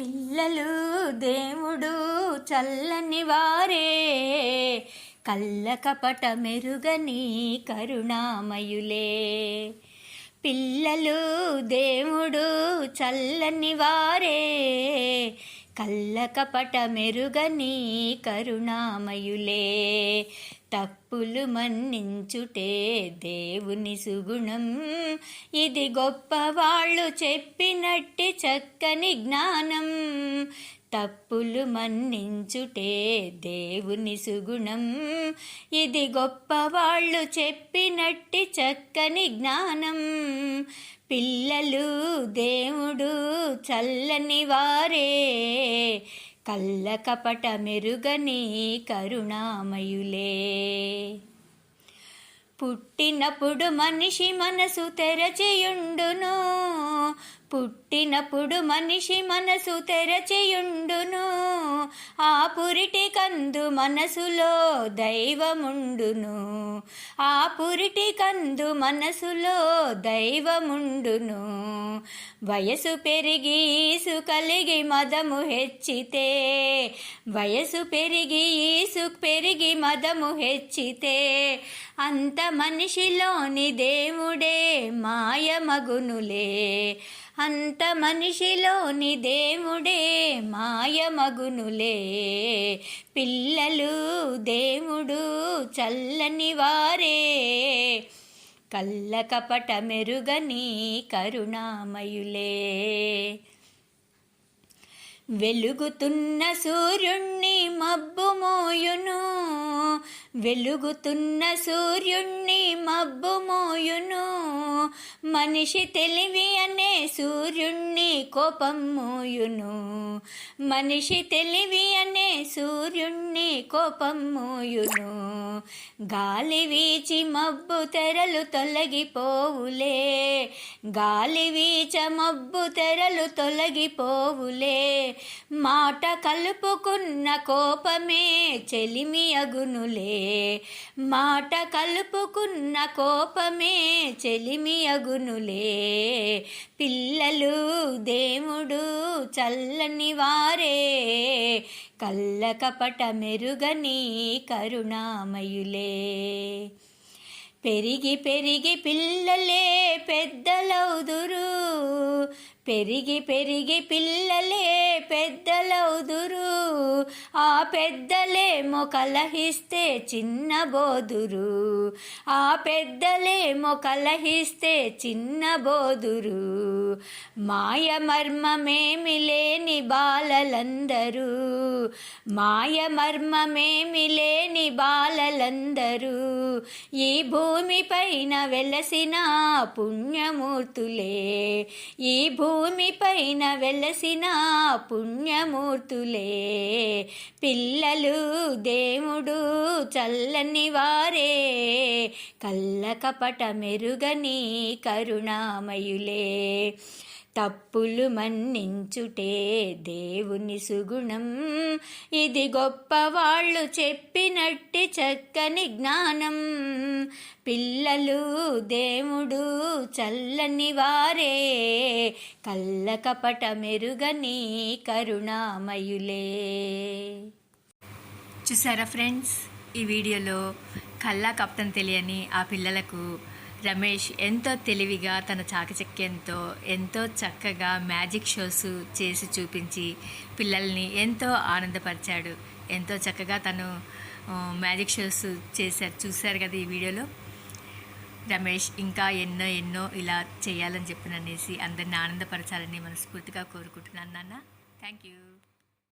పిల్లలు దేవుడు చల్లని వారే. కళ్ళ కపట మెరుగని కరుణామయులే. పిల్లలు దేవుడు చల్లని వారే. కల్లకపట మెరుగని కరుణామయులే. తప్పులు మన్నించుటే దేవుని సుగుణం. ఇది గొప్పవాళ్ళు చెప్పినట్టి చక్కని జ్ఞానం. తప్పులు మన్నించుటే దేవుని సుగుణం. ఇది గొప్పవాళ్ళు చెప్పినట్టి చక్కని జ్ఞానం. పిల్లలు దేవుడు చల్లని వారే. కళ్ళ కపట మెరుగని కరుణామయులే. పుట్టినప్పుడు మనిషి మనసు తెరచియుండును. పుట్టినప్పుడు మనిషి మనసు తెరచియుండును. ఆ పురిటి కందు మనసులో దైవముండును. ఆ పురిటి కందు మనసులో దైవముండును. వయసు పెరిగి ఈసు కలిగి మదము హెచ్చితే వయసు పెరిగి ఈసు పెరిగి మదము హెచ్చితే అంత మనిషిలోని దేవుడే మాయమగునులే అంత మనిషిలోని దేవుడే మాయమగునులే పిల్లలు దేవుడు చల్లని వారే. కళ్ళ కపట మెరుగని కరుణామయులే. వెలుగుతున్న సూర్యుణ్ణి మబ్బు మోయును. వెలుగుతున్న సూర్యుణ్ణి మబ్బు మోయును. మనిషి తెలివి అనే సూర్యుణ్ణి కోపం మోయును. మనిషి తెలివి అనే సూర్యుణ్ణి కోపం మోయును. గాలి వీచి మబ్బు తెరలు తొలగిపోవులే. గాలి వీచ మబ్బు తెరలు తొలగిపోవులే. మాట కలుపుకున్న కోపమే చెలిమి అగునులే. మాట కలుపుకున్న కోపమే చెలిమి అగునులే. పిల్లలు దేవుడు చల్లని వారే. కళ్ళ కపట మెరుగని కరుణామయులే. పెరిగి పెరిగి పిల్లలే పెద్దలవుదురు పెరిగి పెరిగి పిల్లలే పెద్దలవుదురు. ఆ పెద్దలేమో కలహిస్తే చిన్నబోదురు ఆ పెద్దలేమో కలహిస్తే చిన్నబోదురు మాయ మర్మమేమి లేని బాలలందరూ. మాయ మర్మమేమి లేని బాలలందరూ. ఈ భూమిపైన వెలసిన పుణ్యమూర్తులే. ఈ భూమిపైన వెలసిన పుణ్యమూర్తులే. పిల్లలు దేవుడు చల్లని వారే. కళ్ళ కపట మెరుగని కరుణామయులే. తప్పులు మన్నించుటే దేవుని సుగుణం. ఇది గొప్పవాళ్ళు చెప్పినట్టి చక్కని జ్ఞానం. పిల్లలు దేవుడు చల్లని వారే. కళ్ళ కపట మెరుగని కరుణామయులే. చూసారా ఫ్రెండ్స్? ఈ వీడియోలో కళ్ళ కప్తం తెలియని ఆ పిల్లలకు రమేష్ ఎంతో తెలివిగా తన చాకచక్యంతో ఎంతో చక్కగా మ్యాజిక్ షోస్ చేసి చూపించి పిల్లల్ని ఎంతో ఆనందపరిచాడు. ఎంతో చక్కగా తను మ్యాజిక్ షోస్ చేశారు. చూశారు కదా ఈ వీడియోలో? రమేష్ ఇంకా ఎన్నో ఎన్నో ఇలా చేయాలని చెప్పిననేసి అందరిని ఆనందపరచాలని మనస్ఫూర్తిగా కోరుకుంటున్నాను నాన్న. Thank you